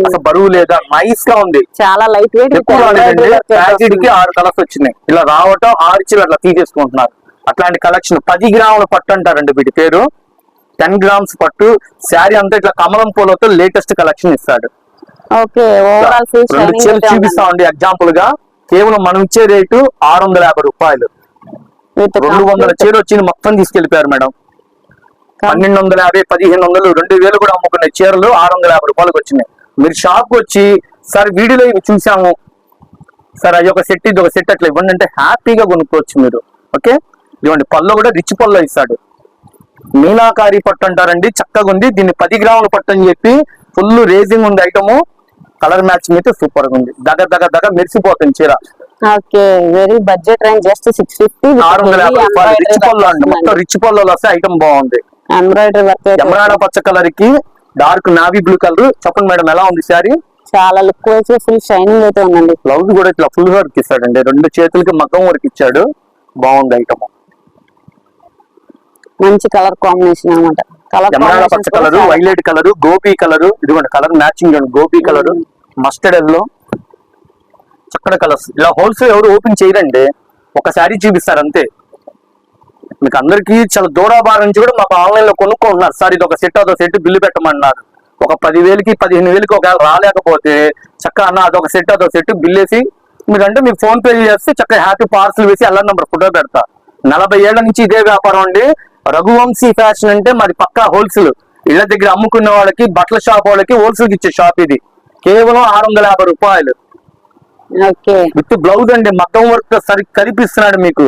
అసలు బరువు లేదా? నైస్గా ఉంది. చాలా లైట్ వెయిట్ ప్యాకెట్కి ఆరు కలర్స్ వచ్చినాయి. ఇలా రావటం ఆరు అట్లా తీసేసుకుంటున్నారు. అట్లాంటి కలెక్షన్ పది గ్రాముల పట్టు అంటారండి వీటి పేరు. టెన్ గ్రామ్స్ పట్టు శారీ అంతా ఇట్లా కమలం పూలతో లేటెస్ట్ కలెక్షన్ ఇస్తాడు. రెండు చీరలు చూపిస్తామండి ఎగ్జాంపుల్గా కేవలం మనం ఇచ్చే రేటు ఆరు వందల యాభై రూపాయలు. రెండు వందల చీర వచ్చింది మొత్తం తీసుకెళ్ళిపోయారు మేడం. పన్నెండు వందల యాభై పదిహేను వందలు రెండు వేలు కూడా అమ్ముకునే చీరలు ఆరు వందల యాభై రూపాయలకు వచ్చినాయి. మీరు షాప్ వచ్చి సార్ వీడియోలో ఇవి చూసాము సార్ అది ఒక సెట్ ఇది ఒక సెట్ అట్లా ఇవ్వండి అంటే హ్యాపీగా కొనుక్కోవచ్చు మీరు. ఓకే? ఇవ్వండి పళ్ళు కూడా రిచ్ పళ్ళు ఇస్తాడు. మీనాకారి పట్టు అంటారండి. చక్కగా ఉంది. దీన్ని పది గ్రాముల పట్టు అని చెప్పి ఫుల్ రేజింగ్ ఉంది ఐటము. కలర్ మ్యాచింగ్ అయితే సూపర్గా ఉంది. దగ దగ దగ మెరిసిపోతుంది చీర. Okay. Very budget range just six fifty ఆరు వందల యాభై రూపాయలు. రిచ్ పళ్ళు అండి. మొత్తం రిచ్ పళ్ళు వస్తే ఐటమ్ బాగుంది. ఎంబ్రాయిడరీ వర్క్ ఎమరాడ పచ్చ కలర్కి డార్క్ నావీ బ్లూ కలర్ చెప్పండి మేడం ఎలా ఉంది శారీ? చాలా లుక్ ఫుల్ షైనింగ్ అయితే ఉందండి. బ్లౌజ్ కూడా ఇట్లా ఫుల్ వర్క్ ఇస్తాడండి. రెండు చేతులకి మగ్గం వర్క్ ఇచ్చాడు. బాగుంది ఐటమ్ మంచి కలర్ కాంబినేషన్ అన్నమాట. కలర్ ఎమరాడ పచ్చ కలర్ వైలెట్ కలర్ గోపి కలర్ ఇదిగోండి కలర్ మ్యాచింగ్ గోపి కలర్ మస్టర్డ్ ఎల్లో చక్కటి కలర్స్. ఇలా హోల్సేల్ ఎవరు ఓపెన్ చేయరండి. ఒక శారీ చూపిస్తారు అంతే. మీకు అందరికి చాలా దూరాభారం నుంచి కూడా మాకు ఆన్లైన్లో కొనుక్కుంటున్నారు. సార్ ఇది ఒక సెట్ అదో సెట్ బిల్లు పెట్టమన్నారు. ఒక పదివేలకి పదిహేను వేలకి ఒకవేళ రాలేకపోతే చక్కగా అన్న అదొక సెట్ అదొక సెట్ బిల్ వేసి మీరంటే మీరు ఫోన్ పే చేస్తే చక్కగా హ్యాపీ పార్సల్ వేసి అల్లా నెంబర్ ఫోటో పెడతా. నలభై ఏళ్ళ నుంచి ఇదే వ్యాపారం అండి. రఘువంశీ ఫ్యాషన్ అంటే మరి పక్కా హోల్సేల్ ఇళ్ళ దగ్గర అమ్ముకునే వాళ్ళకి బట్టల షాప్ వాళ్ళకి హోల్సేల్ ఇచ్చే షాప్ ఇది. కేవలం ఆరు వందల యాభై రూపాయలు. ఓకే. విత్ బ్లౌజ్ అండి మగ్గం వర్క్ సరి కలిపిస్తున్నాడు మీకు.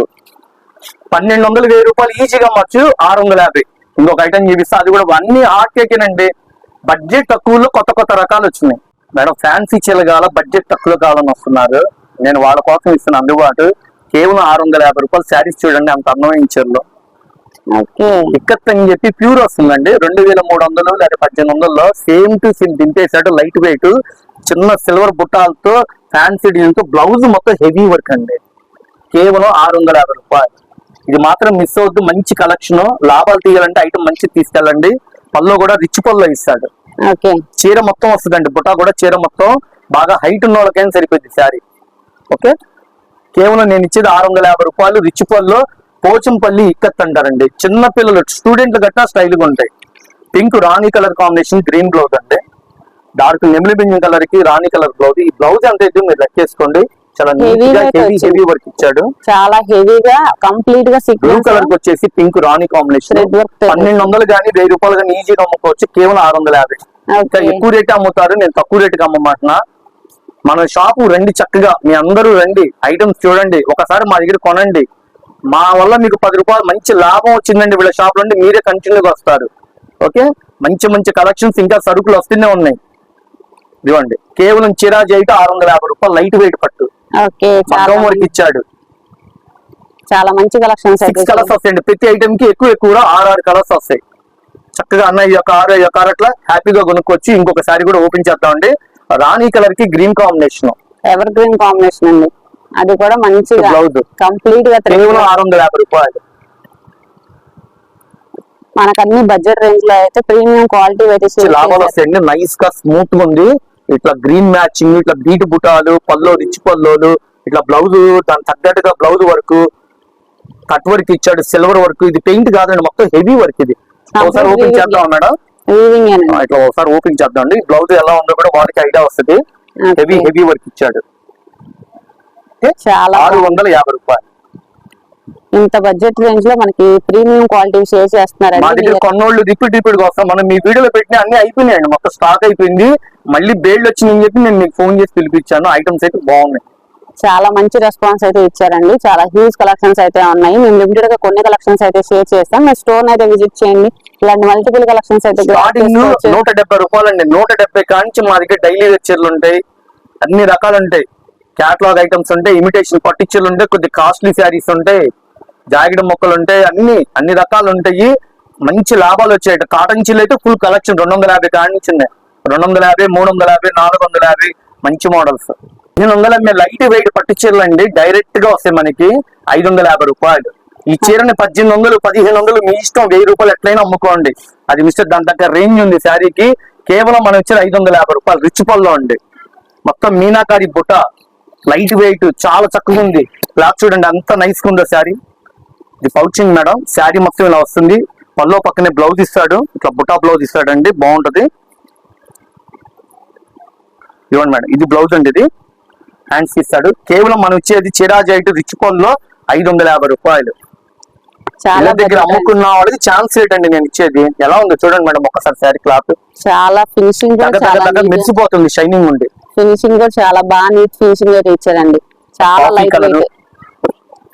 పన్నెండు వందలు వెయ్యి రూపాయలు ఈజీగా అమ్మచ్చు ఆరు వందల యాభై. ఇంకొక ఐటమ్ చూపిస్తా అది కూడా అన్ని హాట్ కేకేనండి బడ్జెట్ తక్కువలో కొత్త కొత్త రకాలు వచ్చినాయి. మేడం ఫ్యాన్సీ చీరలు కావాలా బడ్జెట్ తక్కువ కావాలని వస్తున్నారు. నేను వాళ్ళ కోసం ఇస్తున్న అందుబాటు. కేవలం ఆరు వందల యాభై రూపాయలు శారీస్ చూడండి అంత అందమైన చీరలు ఇక్కత్ అని చెప్పి ప్యూర్ వస్తుందండి. రెండు వేల మూడు వందలు లేదా పద్దెనిమిది వందల్లో సేమ్ టు సేమ్ దింపేసాడు లైట్ వెయిట్. చిన్న సిల్వర్ బుట్టాలతో ఫ్యాన్సీ డిజైన్తో బ్లౌజ్ మొత్తం హెవీ వర్క్ అండి. కేవలం ఆరు వందల యాభై రూపాయలు. ఇది మాత్రం మిస్ అవుద్దు మంచి కలెక్షన్ లాభాలు తీయాలంటే ఐటమ్ మంచి తీసుకెళ్ళండి. పళ్ళు కూడా రిచ్ పళ్ళు ఇస్తాడు. చీర మొత్తం వస్తుందండి. బుట్ట కూడా చీర మొత్తం బాగా హైట్ ఉన్న వాళ్ళకైనా సరిపోయింది శారీ. ఓకే. కేవలం నేను ఇచ్చేది ఆరు వందల యాభై రూపాయలు. రిచ్ పళ్ళు పోచంపల్లి ఇక్కత్ అంటారండి చిన్న పిల్లలు స్టూడెంట్లు గట్టా స్టైల్గా ఉంటాయి. పింక్ రాణి కలర్ కాంబినేషన్ గ్రీన్ బ్లౌజ్ అండి. డార్క్ నెమిలి బింజం కలర్కి రాణి కలర్ బ్లౌజ్ ఈ బ్లౌజ్ ఎంత అయితే మీరు లెక్కేసుకోండి. చాలా హెవీ వచ్చింది. హెవీ వర్క్ ఇచ్చాడు. చాలా హెవీగా కంప్లీట్గా బ్లూ కలర్కి వచ్చేసి పింక్ రాణి కాంబినేషన్. పన్నెండు వందలు కానీ వెయ్యి రూపాయలు కానీ ఈజీగా అమ్ముకోవచ్చు. కేవలం ఆరు వందల యాభై ఎక్కువ రేట్ అమ్ముతారు నేను తక్కువ రేటుకి అమ్మమాటన మన షాపు రండి చక్కగా. మీ అందరూ రండి. ఐటమ్స్ చూడండి. ఒకసారి మా దగ్గర కొనండి. మా వల్ల మీకు పది రూపాయలు మంచి లాభం వచ్చిందండి వీళ్ళ షాప్ నుండి మీరే కంటిన్యూగా వస్తారు. ఓకే మంచి మంచి కలెక్షన్స్ ఇంకా సరుకులు వస్తూనే ఉన్నాయి. ఇదిగోండి. కేవలం చిరాజీ అయితే ఆరు వందల యాభై రూపాయలు లైట్ వెయిట్ పట్టు. వరకు ఇచ్చాడు. చాలా మంచి కలెక్షన్స్ సిక్స్ కలర్స్ వస్తాయండి. ప్రతి ఐటమ్కి ఎక్కువ ఎక్కువ ఆరు ఆరు కలర్స్ వస్తాయి. చక్కగా అన్న ఈ యొక్క ఆరు యొక్క ఆరు అట్లా హ్యాపీగా కొనుక్కొచ్చి ఇంకొకసారి కూడా ఓపెన్ చేద్దామండి. రాణి కలర్కి green combination evergreen combination అండి. అది కూడా మంచిగా. కంప్లీట్గా కేవలం. ఆరు వందల యాభై రూపాయలు మనకు అన్ని బడ్జెట్ రేంజ్లో అయితే ప్రీమియం క్వాలిటీ అయితే లాభాలు. వస్తాయండి నైస్గా స్మూత్గా ఉంది ఇట్లా గ్రీన్ మ్యాచింగ్ ఇట్లా బీట్ బుటాలు పల్లో రిచ్ పల్లోలు ఇట్లా బ్లౌజ్ దాని తగ్గట్టుగా బ్లౌజ్ వర్క్ కట్ వర్క్ ఇచ్చాడు సిల్వర్ వర్క్ ఇది పెయింట్ కాదండి మొత్తం హెవీ వర్క్ ఇది ఒకసారి ఓపెన్. చేద్దాం. ఆ, ఇట్లా ఒకసారి ఓపెన్ చేద్దాం అండి బ్లౌజ్ ఎలా ఉందో కూడా వాడికి ఐడియా వస్తుంది. హెవీ హెవీ వర్క్ ఇచ్చాడు ఓకే? చాలా ఆరు వందల యాభై రూపాయలు. ఇంత బడ్జెట్ రేంజ్లో మనకి ప్రీమియం క్వాలిటీ షేర్ మా చేస్తున్నారండి దగ్గర కొన్నోళ్ళు రిపీట్ రిపీట్గా వస్తాం. మనం మీ వీడియోలో పెట్టిన అన్ని అయిపోయినాయండి. మొత్తం స్టాక్ అయిపోయింది. మళ్ళీ బేల్డ్ వచ్చిందని చెప్పి నేను మీకు ఫోన్ చేసి పిలిపించాను. ఐటమ్స్ అయితే బాగున్నాయి. చాలా మంచి రెస్పాన్స్ అయితే ఇచ్చారండి. చాలా హ్యూజ్ కలెక్షన్స్ అయితే ఉన్నాయి. మేము లిమిటెడ్గా కొన్ని కలెక్షన్స్ అయితే షేర్ చేస్తాం. మీరు స్టోర్ అయితే విజిట్ చేయండి. ఇలాంటి మల్టిపుల్ కలెక్షన్స్ అయితే. నూట డెబ్బై రూపాయలు అండి నూట డెబ్బై కాంచి మా దగ్గర డైలీ చీరలు ఉంటాయి. అన్ని రకాలు ఉంటాయి. క్యాటలాగ్ ఐటమ్స్ ఉంటాయి ఇమిటేషన్ పట్టు ఉంటాయి కొద్ది కాస్ట్లీ శారీస్ ఉంటాయి జాకెట్ మొక్కలు ఉంటాయి అన్ని అన్ని రకాలు ఉంటాయి. మంచి లాభాలు వచ్చాయి కాటన్ చీరలు అయితే ఫుల్ కలెక్షన్ రెండు వందల యాభై కాడి నుంచి ఉన్నాయి. రెండు వందల యాభై మూడు వందల యాభై నాలుగు వందల యాభై మంచి మోడల్స్ పదిహేను వందల లైట్ వెయిట్ పట్టు చీరలు అండి. డైరెక్ట్గా వస్తాయి మనకి ఐదు వందల యాభై రూపాయలు. ఈ చీరని పద్దెనిమిది వందలు పదిహేను వందలు మీ ఇష్టం. వెయ్యి రూపాయలు ఎట్లయినా అమ్ముకోండి. అది మిస్టర్ దాని దగ్గర రేంజ్ ఉంది శారీకి కేవలం మనం ఇచ్చిన ఐదు వందల యాభై రూపాయలు. రిచ్ పల్లో అండి. మొత్తం మీనాకారి బుట్ట. లైట్ వెయిట్ చాలా చక్కగా ఉంది. క్లాత్ చూడండి అంత నైస్గా ఉందో శారీ. ఇది పౌచింగ్ మేడం. శారీ మొత్తం ఇలా వస్తుంది. పల్లో పక్కనే బ్లౌజ్ ఇస్తాడు. ఇట్లా బుటా బ్లౌజ్ ఇస్తాడండి. బాగుంటది. ఇవ్వండి మేడం. ఇది బ్లౌజ్ అండి ఇది. హ్యాండ్స్ ఇస్తాడు. కేవలం మనం ఇచ్చేది చిరాజైట్ రిచ్ పల్లో ఐదు వందల యాభై రూపాయలు. చాలా దగ్గర అమ్ముకున్న వాళ్ళకి ఛాన్స్ రేట్ అండి నేను ఇచ్చేది? ఎలా ఉందో చూడండి మేడం ఒక్కసారి శారీ క్లాత్. చాలా ఫినిషింగ్ మెరిసిపోతుంది షైనింగ్ ఉంది. ఫినిషింగ్ కూడా చాలా బాగా నీట్ ఫినిషింగ్ అయితే ఇచ్చారండి. చాలా లైట్ వెయిట్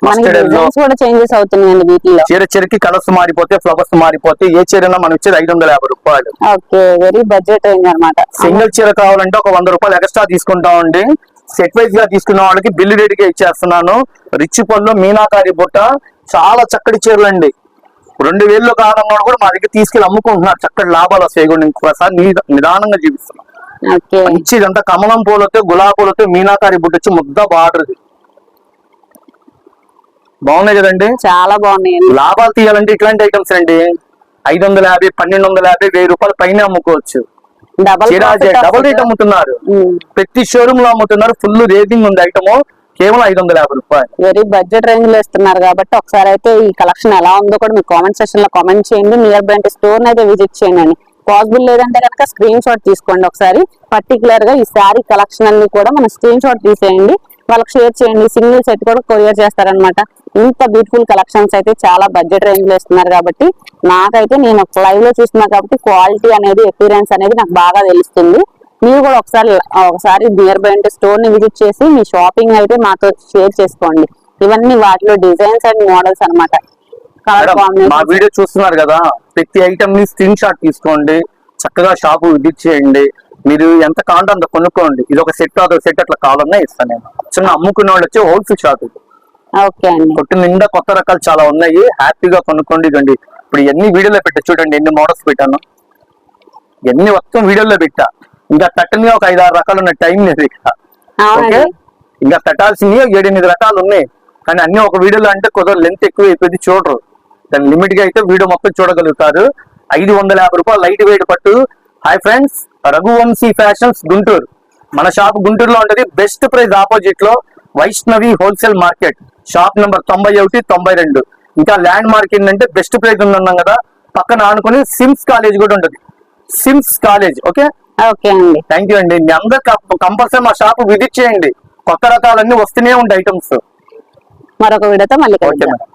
మనకి mustard yellow. డిజైన్స్ కూడా చేంజెస్ అవుతున్నాయండి వీటిలో చీర చీరకి కలర్స్ మారిపోతే ఫ్లవర్స్ మారిపోతే ఏ చీరైనా మనం ఇచ్చేది ఐదు వందల యాభై రూపాయలు. ఓకే వెరీ బడ్జెట్ రేంజ్ అనమాట సింగిల్ చీర కావాలంటే ఒక వంద రూపాయలు ఎక్స్ట్రా తీసుకుంటామండి. సెట్ వైజ్గా తీసుకున్న వాళ్ళకి బిల్లు రేట్గా ఇచ్చేస్తున్నాను. రిచ్ పళ్ళు మీనాకారి బుట్ట చాలా చక్కటి చీరలు అండి. రెండు వేల్లో కావాలన్నా కూడా మా దగ్గర తీసుకెళ్ళి అమ్ముకుంటున్నారు. చక్కటి లాభాలు వస్తాయి. కూడా నిదానంగా చూపిస్తున్నాం. మంచి ఇదంతా కమలం పూలతో గులాబీ పూలతో మీనాకారి బుట్ట వచ్చి ముద్ద బార్డర్ బాగున్నాయి కదండి? చాలా బాగున్నాయండి లాభాలు తీయాలంటే ఇట్లాంటి ఐటమ్స్ అండి ఐదు వందల యాభై పన్నెండు వందల యాభై వెయ్యి రూపాయల పైన అమ్ముకోవచ్చు. డబల్ రేట్ అమ్ముతున్నారు. ప్రతి షోరూమ్లో అమ్ముతున్నారు ఫుల్ రేటింగ్ ఉంది ఐటమ్ కేవలం ఐదు వందల యాభై రూపాయలు. వెరీ బడ్జెట్ రేంజ్లో ఇస్తున్నారు కాబట్టి ఒకసారి అయితే ఈ కలెక్షన్ ఎలా ఉందో కూడా మీరు కామెంట్ సెక్షన్లో కామెంట్ చేయండి. నియర్ బై స్టోర్ అయితే విజిట్ చేయండి. పాసిబుల్ లేదంటే కనుక స్క్రీన్ షాట్ తీసుకోండి ఒకసారి. పర్టికులర్గా ఈ శారీ కలెక్షన్ అన్ని కూడా మనం స్క్రీన్ షాట్ తీసేయండి. వాళ్ళకి షేర్ చేయండి. సింగిల్ సెట్ కూడా కొరియర్ చేస్తారనమాట ఇంత బ్యూటిఫుల్ కలెక్షన్స్ అయితే చాలా బడ్జెట్ రేంజ్లో ఇస్తున్నారు కాబట్టి నాకైతే నేను లైవ్లో చూస్తున్నా కాబట్టి క్వాలిటీ అనేది ఎపీరియన్స్ అనేది నాకు బాగా తెలుస్తుంది. మీరు కూడా ఒకసారి ఒకసారి నియర్ బై అంటే స్టోర్ని విజిట్ చేసి మీ షాపింగ్ అయితే మాతో షేర్ చేసుకోండి. ఇవన్నీ వాటిలో డిజైన్స్ అండ్ మోడల్స్ అనమాట మా వీడియో చూస్తున్నారు కదా ప్రతి ఐటమ్ని స్క్రీన్ షాట్ తీసుకోండి చక్కగా షాపు విజిట్ చేయండి మీరు ఎంత కావాలంటే అంత కొనుక్కోండి ఇది ఒక సెట్ అదొక సెట్ అట్లా కావాలన్నా ఇస్తాను నేను. చిన్న అమ్ముకునే వాళ్ళు వచ్చి హోల్సేల్ షాప్ ఇది. కొట్టు నిండా కొత్త రకాలు చాలా ఉన్నాయి హ్యాపీగా కొనుక్కోండి ఇదండి ఇప్పుడు ఎన్ని వీడియోలో పెట్టా చూడండి ఎన్ని మోడల్స్ పెట్టాను. ఎన్ని మొత్తం వీడియోలో పెట్టా. ఇంకా పెట్టని ఒక ఐదు ఆరు రకాలు ఉన్న టైం లేదు ఓకే? ఇంకా పెట్టాల్సినవి ఏడెనిమిది రకాలు ఉన్నాయి. కానీ అన్ని ఒక వీడియోలో అంటే కొద్దిగా లెంత్ ఎక్కువ అయిపోయింది చూడరు. దాని లిమిట్గా అయితే వీడియో మొత్తం చూడగలుగుతారు. ఐదు వందల యాభై రూపాయలు లైట్ వెయిట్ పట్టు. Hi friends Raghuvamshi fashions Guntur. మన షాప్ గుంటూరులో ఉంటది. బెస్ట్ ప్రైస్ ఆపోజిట్లో Vaishnavi wholesale market shop number తొంభై ఒకటి తొంభై రెండు. ఇంకా ల్యాండ్ మార్క్ ఏంటంటే బెస్ట్ ప్రైస్ ఉందన్నాం కదా. పక్కన ఆనుకుని సిమ్స్ కాలేజ్ కూడా ఉంటది. సిమ్స్ కాలేజ్ ఓకే ఓకే అండి. థ్యాంక్ యూ అండి. మీ అందరు కంపల్సరీ మా షాప్ విజిట్ చేయండి. కొత్త రకాలన్నీ వస్తూనే ఉంటాయి ఐటమ్స్ మరొక వీడియోతో మళ్ళీ ఓకే మేడం.